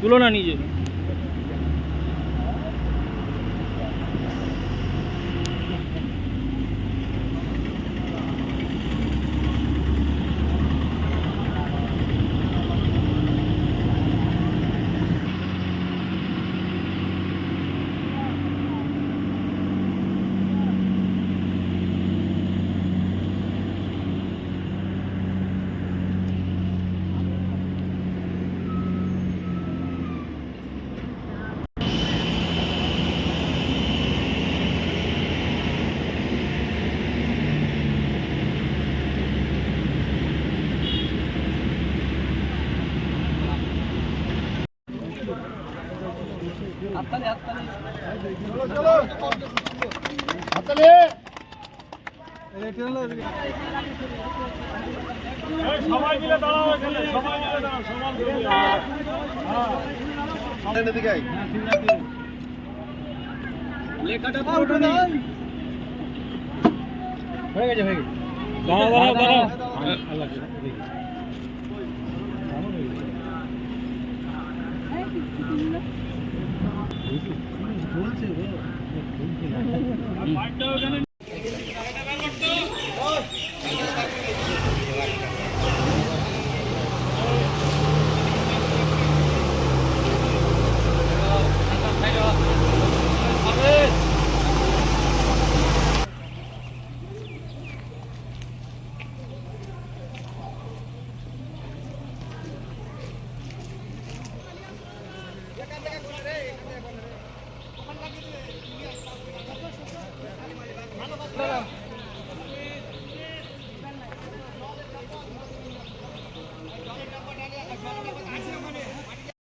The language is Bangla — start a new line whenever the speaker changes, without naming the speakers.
তুলনা নিজে
সবাই লেখাটা গেছে হয়ে গেছে। Dekat-dekat kurang deh. Hello.